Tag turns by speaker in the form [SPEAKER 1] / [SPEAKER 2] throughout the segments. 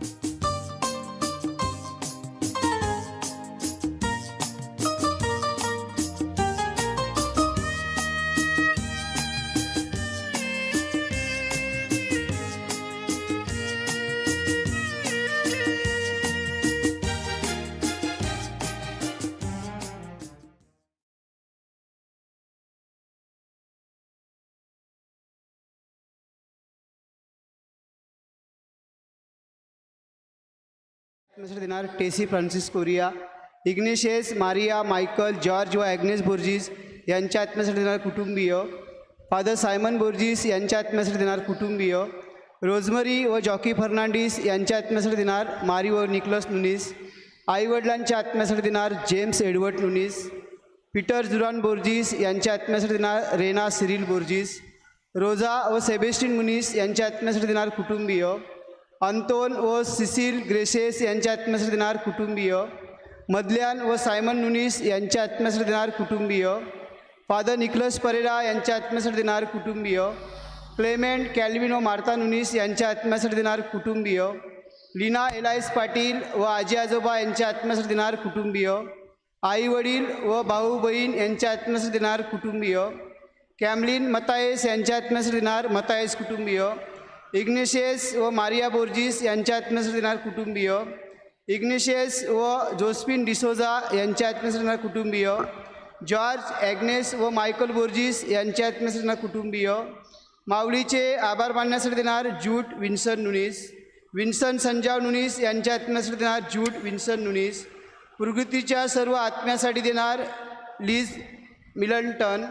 [SPEAKER 1] thank you mister देणार Tessie Francis Correia Ignatius Maria Michael George व Agnes Borges यांच्या आत्म्यासाठी देणार कुटुंबीय. फादर सायमन बोर्जिस यांच्या आत्म्यासाठी देणार कुटुंबीय. रोजमरी व जॉकी फर्नांडिस यांच्या आत्म्यासाठी देणार मारी व निकलस नुनीस. आईवडिलांच्या आत्म्यासाठी देणार जेम्स एडवर्ड नुनीस. पीटर जुरान बोर्जिस यांच्या आत्म्यासाठी देणार रेना सिरिल बोर्जिस. रोजा व सेबेस्टिन मुनीस यांच्या आत्म्यासाठी देणार कुटुंबीय. अंतोन व सिसिल ग्रेसेस यांच्या आत्मसर देणार कुटुंबीय मदल्यान व सायमन नुनीस यांच्या आत्म्यासाठी देणार कुटुंबीय फादर निकलस परेरा यांच्या आत्मसर देणार कुटुंबीय क्लेमेंट कॅल्विन व मार्ता नुनीस यांच्या आत्म्यासाठी देणार कुटुंबीय लीना एलायस पाटील व आजी आजोबा यांच्या आत्मसर देणार कुटुंबीय आई वडील व भाऊ बहीण यांच्या आत्मसर देणार कुटुंबीय कॅमलिन मतायस यांच्या आत्मसर देणार मतायस कुटुंबीय इग्नेशियस व मारिया बोर्जिस यांच्या आत्मसर देणार कुटुंबीय. इग्नेशियस व जोस्पिन डिसोजा यांच्या आत्मसर देणार कुटुंबीय. जॉर्ज ॲग्नेस व मायकल बोर्जिस यांच्या आत्म्यासाठी देणार कुटुंबीय. माऊलीचे आभार मानण्यासाठी देणार जूट विन्सन नुनीस. विन्सन संजाव नुनीस यांच्या आत्म्यासाठी देणार जूट विन्सन नुनीस. प्रकृतीच्या सर्व आत्म्यासाठी देणार लिज मिलंटन.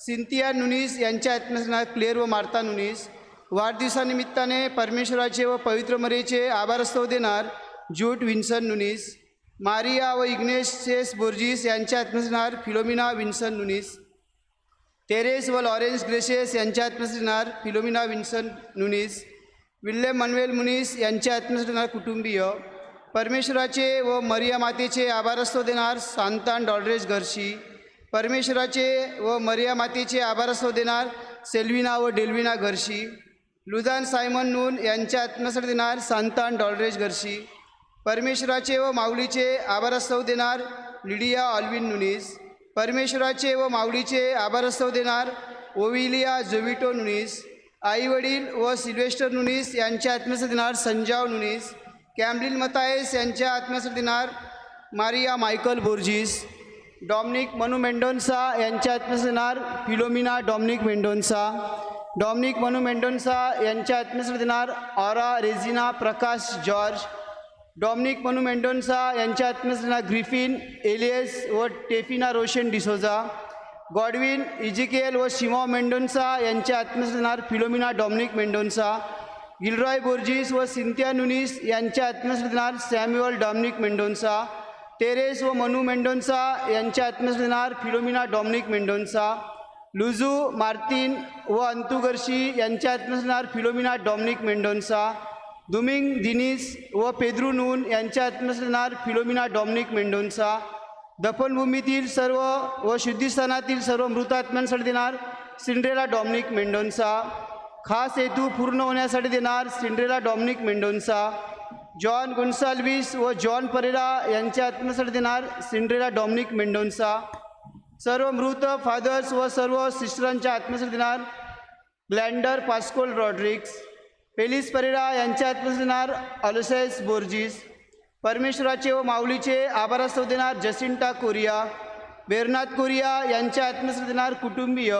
[SPEAKER 1] सिंथिया नुनीस यांच्या आत्म्यासाठी देणार क्लेअर व मार्ता नुनीस. वाढदिवसानिमित्ताने परमेश्वराचे व पवित्र मरेचे आभारस्तव देणार जूट विन्सन नुनीस मारिया व इग्नेशियस बोर्जिस यांच्या आत्मसणार फिलोमिना विन्सन नुनीस टेरेस व लॉरेन्स ग्रेशेस यांच्या आत्म्यासाठी Philomena Vinson Nunes William Manvel मुनीस यांच्या आत्म्यासाठी कुटुंबीय परमेश्वराचे व मरिया मातेचे आभारस्तव देणार सांतान डॉलरेज घरशी परमेश्वराचे व मरिया मातेचे आभारस्तव देणार सेल्विना व डेल्विना घरशी लुझान सायमन नून यांच्या आत्मसर देणार सांतान डॉलरेज घरशी. परमेश्वराचे व माऊलीचे आभारस्तव देणार लिडिया ऑल्विन नुनीस. परमेश्वराचे व माऊलीचे आभारस्तव देणार ओविलिया जोविटो नुनीस. आईवडील व सिल्वेस्टर नुनीस यांच्या आत्मसर देणार संजाव नुनीस. कॅम्ब्रिल मतायस यांच्या आत्मसर देणार Maria Michael Borges. Dominic Manu Mendonsa यांच्या आत्मसर देणार फिलोमिना डॉमनिक मेंडोन्सा. डॉमिनिक मनु मेंडोन्सा यांच्या आत्मसर देणार Aura Regina Prakash George. Dominic Manu Mendonca यांच्या आत्म्यासाठी ग्रिफिन एलियस व टेफिना रोशन डिसोजा. गॉडविन इजिकेल व शिमो मेंडोन्सा यांच्या आत्म्यासाठी Philomena Dominic Mendonsa. Gilroy Borges व सिंथिया नुनीस यांच्या आत्म्यासाठी सॅम्युअल डॉमिनिक मेंडोन्सा. टेरेस व मनु मेंडोन्सा यांच्या आत्म्यासाठी फिलोमिना डॉमिनिक मेंडोन्सा. लुझू मार्टिन व अंतुगर्शी यांच्या आत्म्यासाठी फिलोमिना डॉमिनिक मेंडोन्सा दुमिंग दिनीस व पेद्रू नून यांच्या आत्मसनार फिलोमिना डॉमिनिक मेंडोन्सा दफनभूमीतील सर्व व शुद्धिस्थानातील सर्व मृतात्म्यांसाठी देणार सिंड्रेला डॉमिनिक मेंडोन्सा. खास हेतू पूर्ण होण्यासाठी देणार सिंड्रेला डॉमिनिक मेंडोन्सा. जॉन गुन्साल्विस व जॉन परेरा यांच्या आत्मसाठी देणार सिंड्रेला डॉमिनिक मेंडोन्सा. सर्व मृत फादर्स व सर्व सिस्टरांच्या आत्मसर देणार ग्लँडर पास्कोल रॉड्रिक्स पेलिस परेरा यांच्या आत्मसर देणार अलोसेस बोर्जिस परमेश्वराचे व माऊलीचे आभारास्तव देणार जसिंटा कोरिया बेरनाथ कोरिया यांच्या आत्मसर देणार कुटुंबीय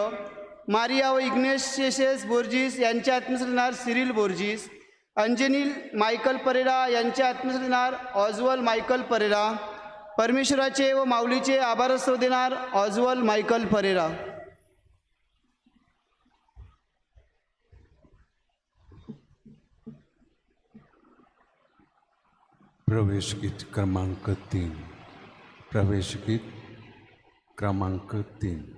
[SPEAKER 1] मारिया व इग्नेशियस बोर्जिस यांच्या आत्मसर देणार सिरिल बोर्जिस अंजनील मायकल परेरा यांच्या आत्मसर देणार ऑजवल मायकल परेरा परमेश्वराचे व माऊलीचे आभारस्व देणार ऑजवल मायकल फरेरा.
[SPEAKER 2] प्रवेश गीत क्रमांक तीन. प्रवेश गीत क्रमांक तीन.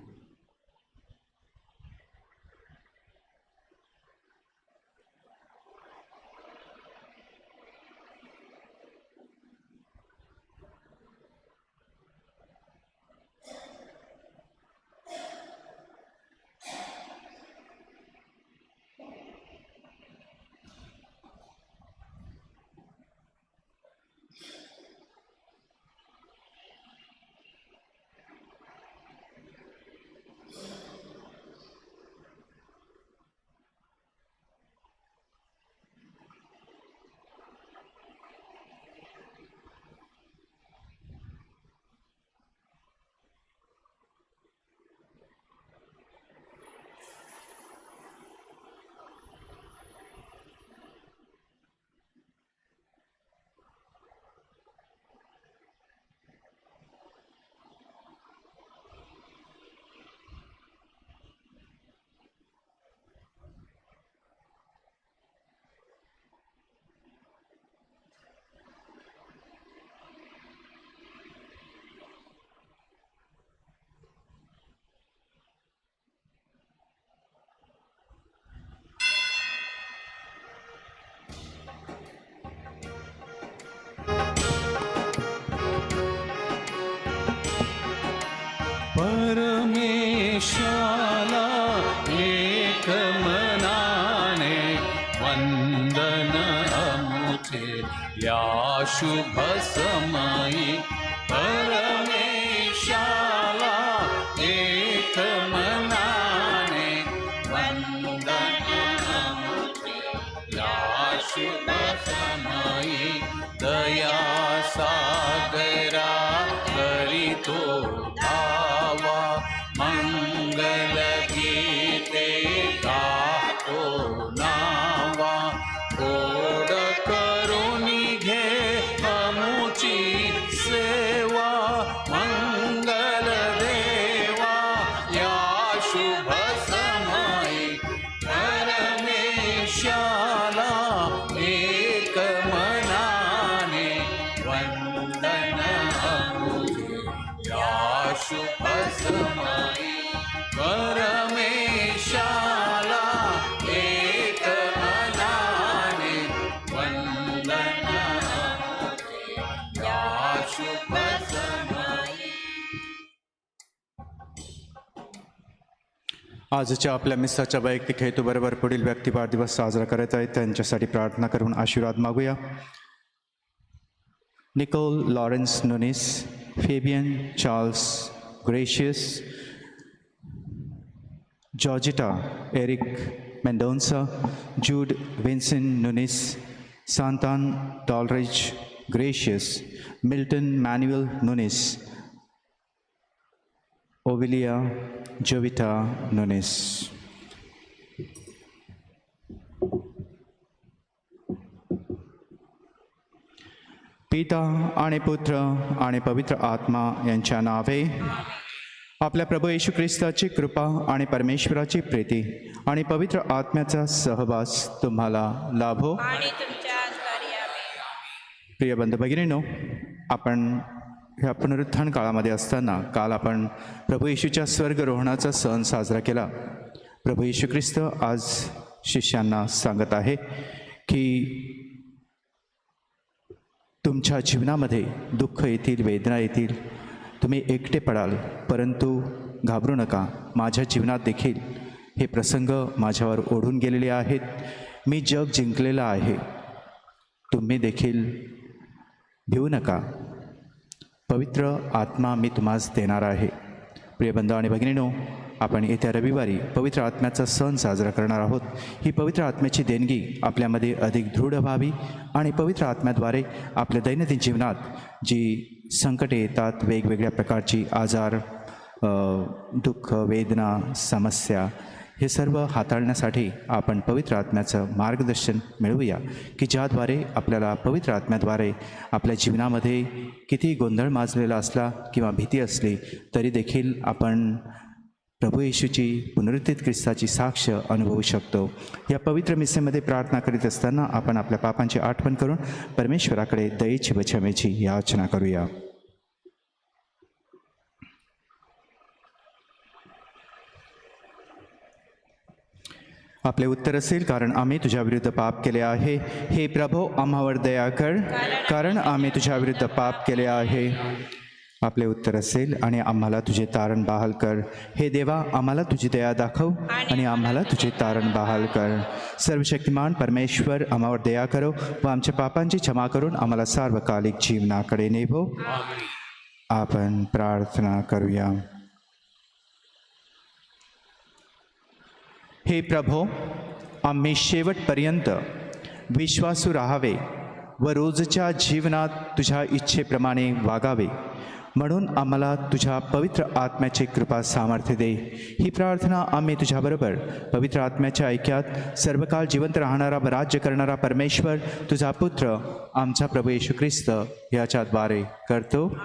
[SPEAKER 2] परमेशाला एक मनाने वंदन अमुचे या शुभ
[SPEAKER 3] आजच्या आपल्या मिस्साच्या वैयक्तिक हेतूबरोबर पुढील व्यक्ती वाढदिवस साजरा करत आहेत. त्यांच्यासाठी प्रार्थना करून आशीर्वाद मागूया. Nicole Lawrence Nunes Fabian Charles Gracias Georgitta Eric Mendonca Jude Vinson Nunes Santan डॉलरिज Gracias Milton Manuel Nunes ओविलिया जोविटा नुनिस पिता आणि पुत्र आणि पवित्र आत्मा यांच्या नावे आपल्या प्रभू येशू ख्रिस्ताची कृपा आणि परमेश्वराची प्रीती आणि पवित्र आत्म्याचा सहवास तुम्हाला लाभो. प्रिय बंधू भगिनीनो आपण ह्या पुनरुत्थान काळामध्ये असताना काल आपण प्रभू येशूच्या स्वर्गरोहणाचा सण साजरा केला. प्रभू येशू ख्रिस्त आज शिष्यांना सांगत आहे की तुमच्या जीवनामध्ये दुःख येतील वेदना येतील तुम्ही एकटे पडाल परंतु घाबरू नका. माझ्या जीवनात देखील हे प्रसंग माझ्यावर ओढून गेलेले आहेत. मी जग जिंकलेलं आहे. तुम्ही देखील भिवू नका. पवित्र आत्मा मी तुम्हास देणार आहे. प्रिय बंधू आणि भगिनीनो आपण येत्या रविवारी पवित्र आत्म्याचा सण साजरा करणार आहोत. ही पवित्र आत्म्याची देणगी आपल्यामध्ये अधिक दृढ व्हावी आणि पवित्र आत्म्याद्वारे आपल्या दैनंदिन जीवनात जी संकटे येतात वेगवेगळ्या प्रकारची आजार दुःख वेदना समस्या हे सर्व हाताळण्यासाठी आपण पवित्र आत्म्याचं मार्गदर्शन मिळवूया की ज्याद्वारे आपल्याला पवित्र आत्म्याद्वारे आपल्या जीवनामध्ये किती गोंधळ माजलेला असला किंवा भीती असली तरी देखील आपण प्रभू येशूची पुनरुत्थित ख्रिस्ताची साक्ष अनुभवू शकतो. या पवित्र मिसेमध्ये प्रार्थना करीत असताना आपण आपल्या पापांची आठवण करून परमेश्वराकडे दयेची व क्षमेची याचना करूया. आपले उत्तर असेल कारण आम्ही तुझ्या विरुद्ध पाप केले आहे. हे प्रभो आम्हावर दया कर कारण आम्ही तुझ्या विरुद्ध पाप केले आहे. आपले उत्तर असेल आणि आम्हाला तुझे तारण बहाल कर. हे देवा आम्हाला तुझी दया दाखव आणि आम्हाला तुझे तारण बहाल कर. सर्वशक्तिमान परमेश्वर आम्हावर दया करो व आमच्या पापांची क्षमा करून आम्हाला सार्वकालिक जीवनाकडे नेभो. आपण प्रार्थना करूया. हे प्रभो आम्ही शेवटपर्यंत विश्वासू राहावे व रोजच्या जीवनात तुझ्या इच्छेप्रमाणे वागावे. म्हणून आम्हाला तुझ्या पवित्र आत्म्याची कृपा सामर्थ्य दे. ही प्रार्थना आम्ही तुझ्याबरोबर पवित्र आत्म्याच्या ऐक्यात सर्वकाळ जिवंत राहणारा व राज्य करणारा परमेश्वर तुझा पुत्र आमचा प्रभू येशू ख्रिस्त याच्याद्वारे करतो.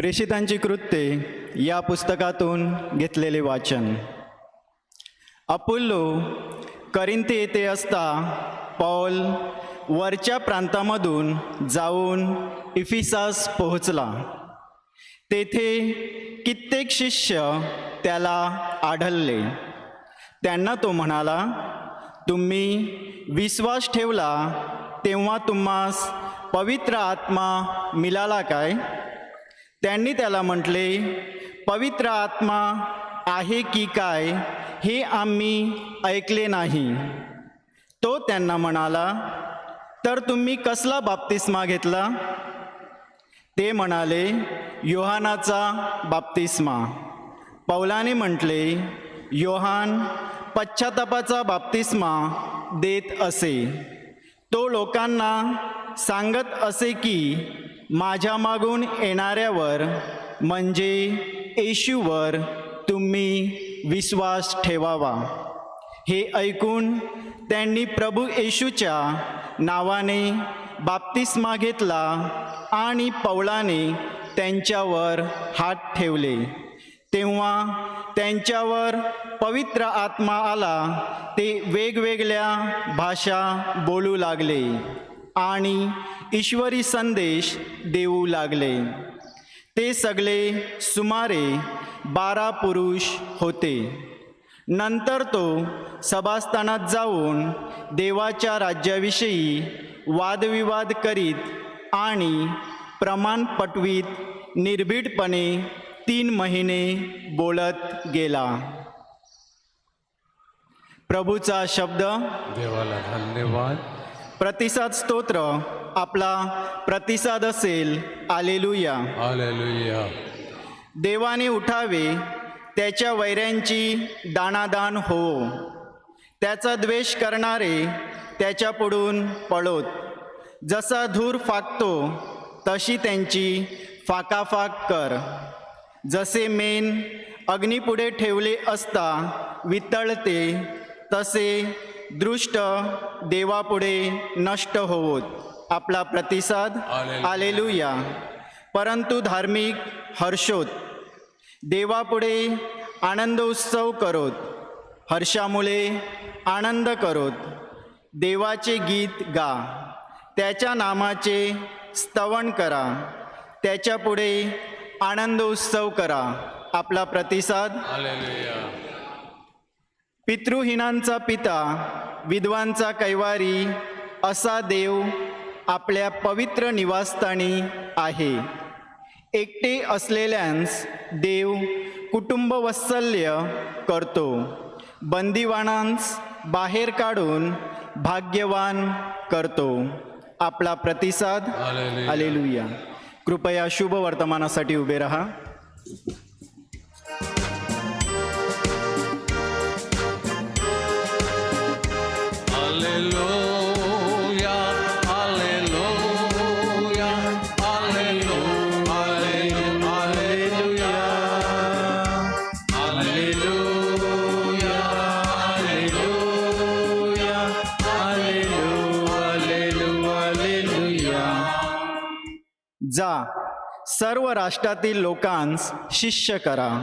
[SPEAKER 4] प्रेषितांची कृत्ये या पुस्तकातून घेतलेले वाचन. अपुल्लो करिंती येथे असता पॉल वरच्या प्रांतामधून जाऊन इफिसास पोहोचला. तेथे कित्येक शिष्य त्याला आढळले. त्यांना तो म्हणाला तुम्ही विश्वास ठेवला तेव्हा तुम्हास पवित्र आत्मा मिळाला काय? त्यांनी त्याला म्हटले पवित्र आत्मा आहे की काय हे आम्ही ऐकले नाही. तो त्यांना म्हणाला तर तुम्ही कसला बाप्तिस्मा घेतला? ते म्हणाले योहानाचा बाप्तिस्मा. पौलाने म्हटले योहान पश्चातापाचा बाप्तिस्मा देत असे. तो लोकांना सांगत असे की माझ्या मागून येणाऱ्यावर म्हणजे येशूवर तुम्ही विश्वास ठेवावा. हे ऐकून त्यांनी प्रभू येशूच्या नावाने बाप्तिस्मा घेतला आणि पौलाने त्यांच्यावर हात ठेवले. तेव्हा त्यांच्यावर पवित्र आत्मा आला ते वेगवेगळ्या भाषा बोलू लागले. आणि ईश्वरी संदेश देऊ लागले. ते सगळे सुमारे बारा पुरुष होते. नंतर तो सभास्थानात जाऊन देवाच्या राज्याविषयी वादविवाद करीत आणि प्रमाण पटवीत निर्भीडपणे तीन महिने बोलत गेला. प्रभूचा शब्द
[SPEAKER 2] देवाला धन्यवाद.
[SPEAKER 4] प्रतिसाद स्तोत्र आपला प्रतिसाद असेल. आलेलुया.
[SPEAKER 2] हालेलुया
[SPEAKER 4] देवाने उठावे त्याच्या वैऱ्यांची दाणादाण हो. त्याचा द्वेष करणारे त्याच्यापुढून पळोत. जसा धूर फाकतो तशी त्यांची फाकाफाक कर. जसे मेन अग्नीपुढे ठेवले असता वितळते तसे दृष्ट देवापुढे नष्ट होवोत. आपला प्रतिसाद. आलेलुया परंतु धार्मिक हर्षोत. देवापुढे आनंद उत्सव करोत. हर्षामुळे आनंद करोत. देवाचे गीत गा. त्याच्या नामाचे स्तवन करा. त्याच्यापुढे आनंद उत्सव करा. आपला प्रतिसाद पितृहीनांचा पिता विद्वांचा कैवारी असा देव आपल्या पवित्र निवासस्थानी आहे. एकटे असलेल्यांस देव कुटुंब वत्सल्य करतो. बंदिवानांस बाहेर काढून भाग्यवान करतो. आपला प्रतिसाद. आलेलुया कृपया शुभ वर्तमानासाठी उभे राहा. जा सर्व राष्ट्रातील लोकांस शिष्य करा.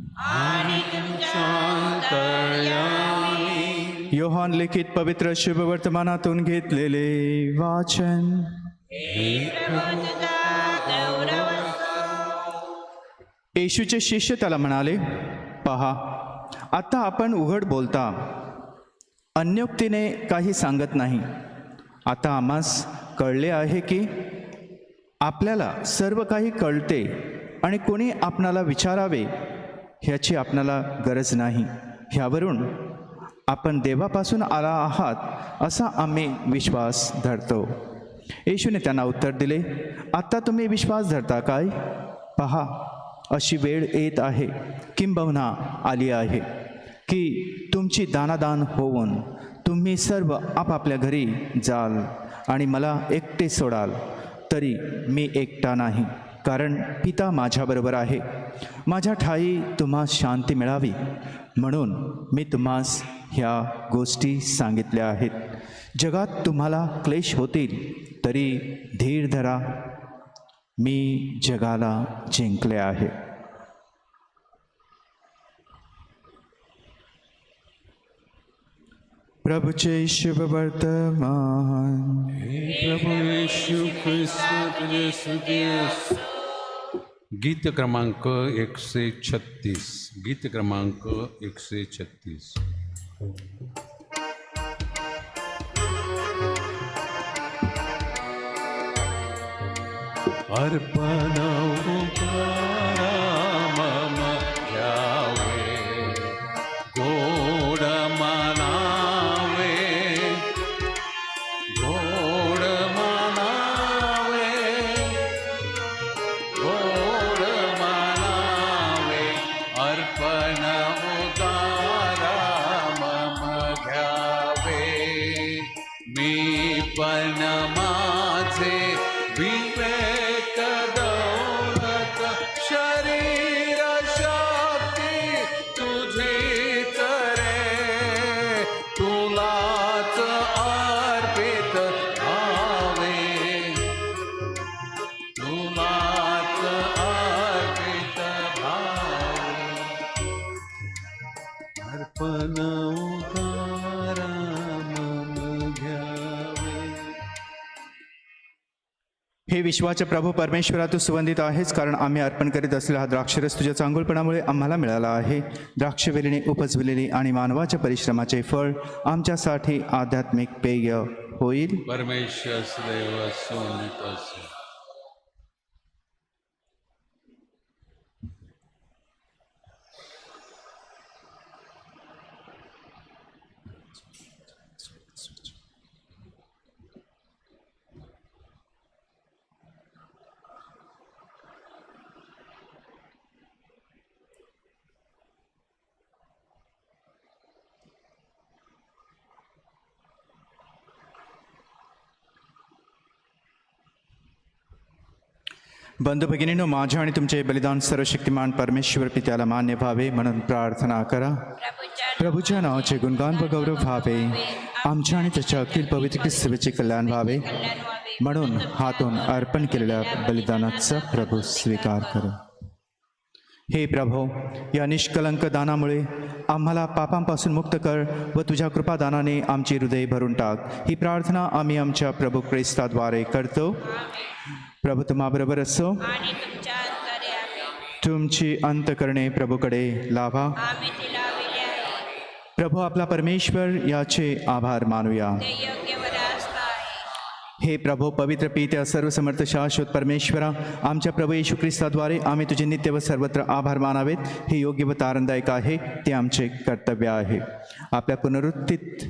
[SPEAKER 3] योहान लिखित पवित्र शुभ वर्तमानातून घेतलेले वाचन. येशूचे शिष्य त्याला म्हणाले पहा आता आपण उघड बोलता. अन्योक्तीने काही सांगत नाही. आता आम्हास कळले आहे की आपल्याला सर्व काही कळते आणि कोणी आपणाला विचारावे ह्याची आपणाला गरज नाही. ह्यावरून आपण देवापासून आला आहात असा आम्ही विश्वास धरतो. येशूने त्यांना उत्तर दिले आत्ता तुम्ही विश्वास धरता काय? पहा अशी वेळ येत आहे किंबहुना आली आहे की तुमची दानादान होऊन तुम्ही सर्व आपापल्या घरी जाल आणि मला एकटे सोडाल तरी मी एकटा नाही. कारण पिता माझ्याबरोबर आहे. माझ्या ठाई तुम्हास शांती मिळावी. म्हणून मी तुम्हास ह्या गोष्टी सांगितल्या आहेत. जगात तुम्हाला क्लेश होतील तरी धीर धरा. मी जगाला जिंकले आहे. प्रभूचे शुभ वर्तमान।
[SPEAKER 2] प्रभू येशू ख्रिस्त तुझे स्तुती असो. गीत क्रमांक एकशे छत्तीस। गीत क्रमांक एकशे छत्तीस। अर्पण मम
[SPEAKER 3] विश्वाचे प्रभू परमेश्वरा तू सुवंदित आहेस कारण आम्ही अर्पण करीत असलेला हा द्राक्षरस तुझ्या चांगुलपणामुळे आम्हाला मिळाला आहे. द्राक्षवेलीने उपजविलेली आणि मानवाच्या परिश्रमाचे फळ आमच्यासाठी आध्यात्मिक पेय होईल.
[SPEAKER 2] परमेश्वर देव
[SPEAKER 3] बंधू भगिनीनो माझ्या आणि तुमचे बलिदान सर्वशक्तिमान परमेश्वर पित्याला मान्य व्हावे म्हणून प्रार्थना करा
[SPEAKER 5] प्रभूच्या
[SPEAKER 3] नावाचे गुणगान व गौरव व्हावे आमच्या आणि त्याच्या अखिल पवित्र सेवेचे कल्याण व्हावे म्हणून हातून अर्पण केलेल्या बलिदानाचा प्रभू स्वीकार करा हे प्रभो या निष्कलंक दानामुळे आम्हाला पापांपासून मुक्त कर व तुझ्या कृपादानाने आमची हृदय भरून टाक ही प्रार्थना आम्ही आमच्या प्रभू क्रिस्ताद्वारे करतो प्रभू तुम्हाबरोबर असो. तुमची अंतकरणे प्रभूकडे लावा. प्रभू आपला परमेश्वर याचे आभार मानूया. हे प्रभो पवित्र पित्या सर्वसमर्थ शाश्वत परमेश्वरा आमच्या प्रभू येशू ख्रिस्ताद्वारे आम्ही तुझे नित्य व सर्वत्र आभार मानावेत. हे योग्य व तारणदायक आहे. ते आमचे कर्तव्य आहे. आपल्या पुनरुत्थित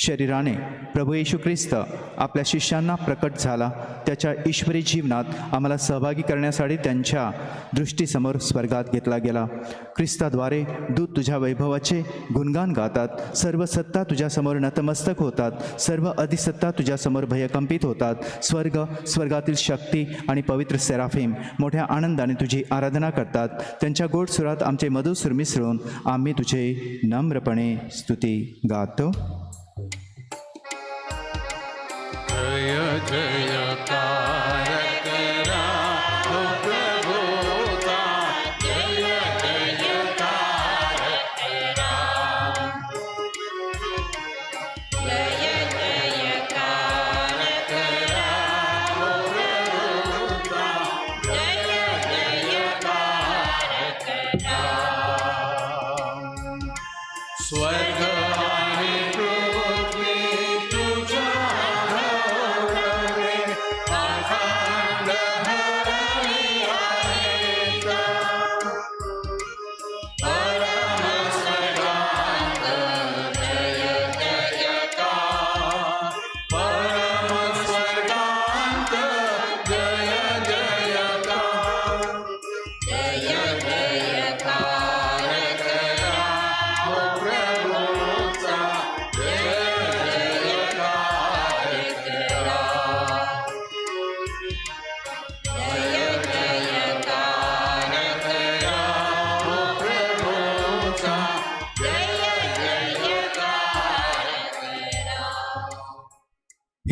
[SPEAKER 3] शरीराने प्रभू येशू ख्रिस्त आपल्या शिष्यांना प्रकट झाला. त्याच्या ईश्वरी जीवनात आम्हाला सहभागी करण्यासाठी त्यांच्या दृष्टीसमोर स्वर्गात घेतला गेला. ख्रिस्ताद्वारे दूत तुझ्या वैभवाचे गुणगान गातात. सर्व सत्ता तुझ्यासमोर नतमस्तक होतात. सर्व अधिसत्ता तुझ्यासमोर भयकंपित होतात. स्वर्ग स्वर्गातील शक्ती आणि पवित्र सेराफिम मोठ्या आनंदाने तुझी आराधना करतात. त्यांच्या गोड सुरात आमचे मधुसूर मिसळून आम्ही तुझे नम्रपणे स्तुती गातो.
[SPEAKER 2] જય જયકાર.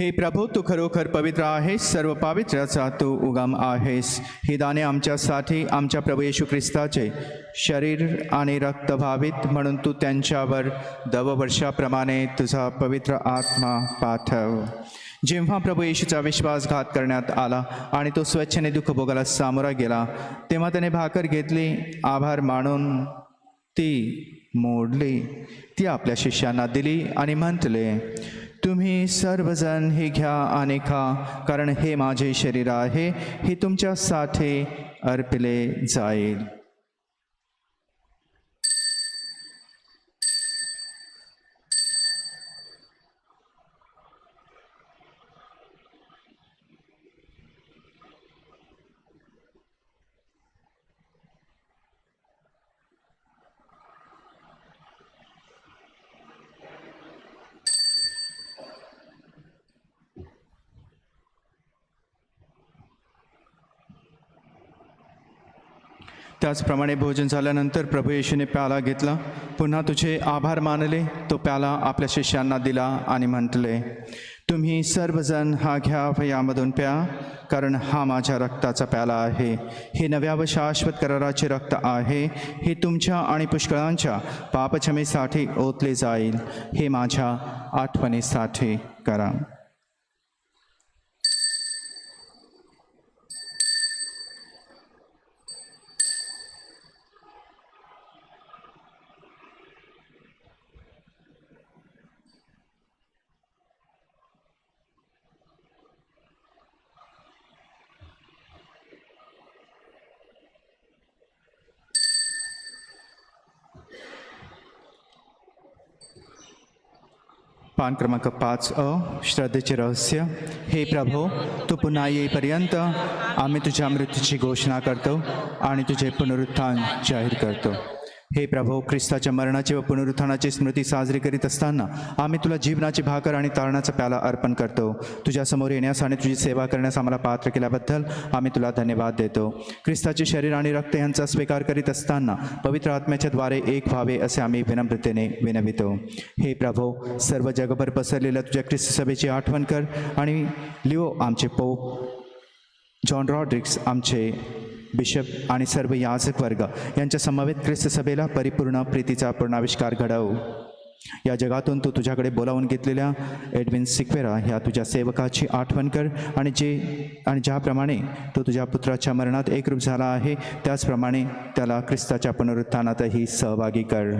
[SPEAKER 2] हे प्रभू
[SPEAKER 3] तू खरोखर पवित्र आहेस सर्व पावित्र्याचा तू उगम आहेस. ही दाने आमच्यासाठी आमच्या प्रभू येशू ख्रिस्ताचे शरीर आणि रक्त भावित म्हणून तू त्यांच्यावर दववर्षाप्रमाणे तुझा पवित्र आत्मा पाठव. जेव्हा प्रभू येशूचा विश्वासघात करण्यात आला आणि तो स्वच्छने दुःख भोगाला सामोरा गेला तेव्हा त्याने भाकर घेतली आभार मानून ती मोडली ती आपल्या शिष्यांना दिली आणि म्हटले तुम्ही सर्वजण हे घ्या आणि खा कारण हे माझे शरीर आहे हे तुमच्यासाठी अर्पिले जाईल. त्याचप्रमाणे भोजन झाल्यानंतर प्रभू येशूने प्याला घेतला. पुन्हा तुझे आभार मानले. तो प्याला आपल्या शिष्यांना दिला आणि म्हटले तुम्ही सर्वजण हा घ्या व यामधून प्या कारण हा माझ्या रक्ताचा प्याला आहे. हे नव्या व शाश्वत कराराचे रक्त आहे. हे तुमच्या आणि पुष्कळांच्या पापक्षमेसाठी ओतले जाईल. हे माझ्या आठवणीसाठी करा. पान क्रमांक पाच अ श्रद्धेचे रहस्य. हे प्रभो तू पुन्हा येईपर्यंत आम्ही तुझ्या मृत्यूची घोषणा करतो आणि तुझे पुनरुत्थान जाहीर करतो. हे प्रभो ख्रिस्ताच्या मरणाची व पुनरुत्थानाची स्मृती साजरी करीत असताना आम्ही तुला जीवनाची भाकर आणि तारणाचा प्याला अर्पण करतो. तुझ्या समोर येण्यास आणि तुझी सेवा करण्यास आम्हाला पात्र केल्याबद्दल आम्ही तुला धन्यवाद देतो. ख्रिस्ताचे शरीर आणि रक्त यांचा स्वीकार करीत असताना पवित्र आत्म्याच्या द्वारे एक व्हावे असे आम्ही विनम्रतेने विनवितो. हे प्रभो सर्व जगभर पसरलेल्या तुझ्या ख्रिस्त सभेची आठवण कर आणि लिओ आमचे पोप जॉन रॉड्रिक्स आमचे बिशप आणि सर्व याजक वर्ग यांच्या समवेत ख्रिस्त सभेला परिपूर्ण प्रीतीचा पूर्णाविष्कार घडव. या जगातून तू तुझ्याकडे बोलावून घेतलेल्या एडविन सिक्वेरा ह्या तुझ्या सेवकाची आठवण कर आणि जे आणि ज्याप्रमाणे तो तुझ्या पुत्राच्या मरणात एकरूप झाला आहे त्याचप्रमाणे त्याला ख्रिस्ताच्या पुनरुत्थानातही सहभागी कर.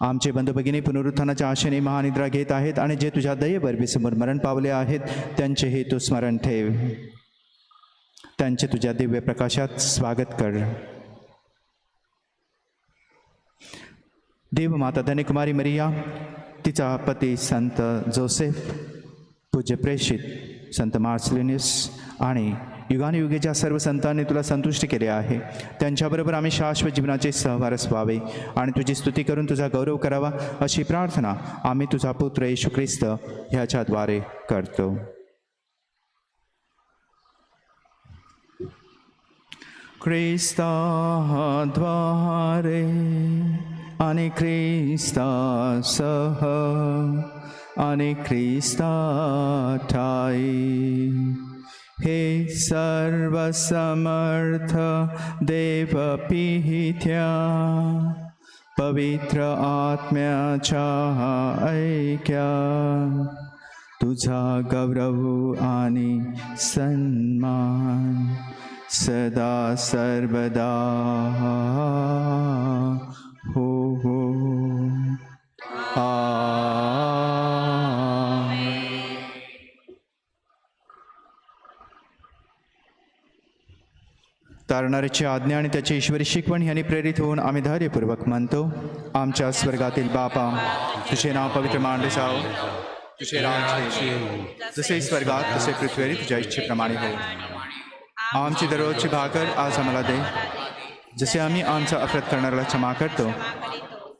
[SPEAKER 3] आमचे बंधू भगिनी पुनरुत्थानाच्या आशेने महानिद्रा घेत आहेत आणि जे तुझ्या दयेवर विसमोर मरण पावले आहेत त्यांचे हे तू स्मरण ठेव. त्यांचे तुझ्या दिव्य प्रकाशात स्वागत कर. देव माता धनकुमारी मरिया तिचा पती संत जोसेफ पूज्य प्रेषित संत मार्सलिनिस आणि युगानुयुगेच्या सर्व संतांनी तुला संतुष्ट केले आहे. त्यांच्याबरोबर आम्ही शाश्वत जीवनाचे सहवारस व्हावे आणि तुझी स्तुती करून तुझा गौरव करावा अशी प्रार्थना आम्ही तुझा पुत्र येशू ख्रिस्त ह्याच्याद्वारे करतो. ख्रिस्ताद्वारे आणि ख्रिस्तासह आणि ख्रिस्ता ठाई हे सर्वसमर्थ देव पिहित्या पवित्र आत्म्याच्या ऐक्या. तुझा गौरव आणि सन्मान सदा सर्वदा हो हो। आमेन. तारणाऱ्याची आज्ञा आणि त्याची ईश्वरी शिकवण यांनी प्रेरित होऊन आम्ही धैर्यपूर्वक म्हणतो आमच्या स्वर्गातील बापा तुझे नाव पवित्र मांडले जाव तुझे राज्य जसे स्वर्गात तसे पृथ्वीवरील तुझ्या इच्छेप्रमाणे हो आमची दररोजची भाकर आज आम्हाला दे. जसे आम्ही आमचा अफरत करणाऱ्याला क्षमा करतो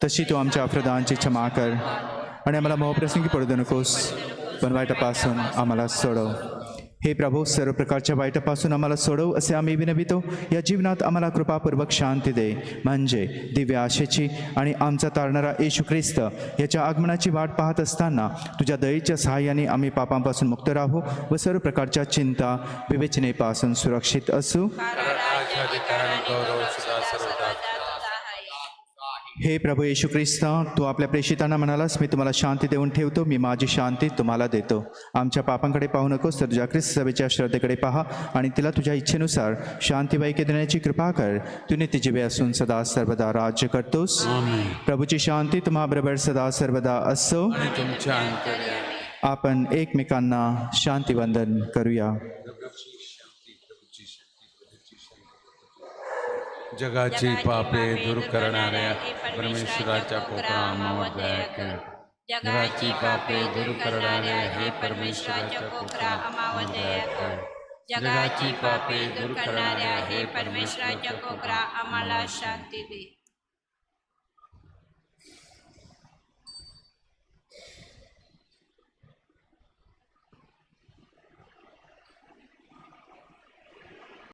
[SPEAKER 3] तशी तू आमच्या अफरदांची क्षमा कर. आणि आम्हाला मोहप्रसंगी पडू दे नकोस पण वाईटापासून आम्हाला सोडव. हे प्रभू सर्व प्रकारच्या वाईटापासून आम्हाला सोडव असे आम्ही विनवितो या जीवनात आम्हाला कृपापूर्वक शांती दे. म्हणजे दिव्य आशेची आणि आमचा तारणारा येशू ख्रिस्त याच्या आगमनाची वाट पाहत असताना तुझ्या दयेच्या सहाय्याने आम्ही पापांपासून मुक्त राहू व सर्व प्रकारच्या चिंता विवेचनेपासून सुरक्षित असू
[SPEAKER 5] कारण राज्य अधिकार आणि गौरव सुद्धा सर्वदा तुझा आहे
[SPEAKER 3] हे प्रभू येशू ख्रिस्त तू आपल्या प्रेषितांना म्हणालास मी तुम्हाला शांती देऊन ठेवतो मी माझी शांती तुम्हाला देतो. आमच्या पापांकडे पाहू नकोस तर तुझ्या ख्रिस्त सभेच्या श्रद्धेकडे पहा आणि तिला तुझ्या इच्छेनुसार शांतीवाईके देण्याची कृपा कर. तू नित्यजीवे असून सदा सर्वदा राज्य करतोस. प्रभूची शांती तुम्हाबरोबर सदा सर्वदा असो. आपण एकमेकांना शांतिवंदन करूया.
[SPEAKER 2] जगाची पापे दूर करणाऱ्या परमेश्वराच्या कोकणा कर
[SPEAKER 5] जगाची पापे दूर करणाऱ्या हे परमेश्वराच्या कोकरा कर जगाची पापे दूर करणाऱ्या हे परमेश्वराच्या कोकरा आम्हाला शांती दे.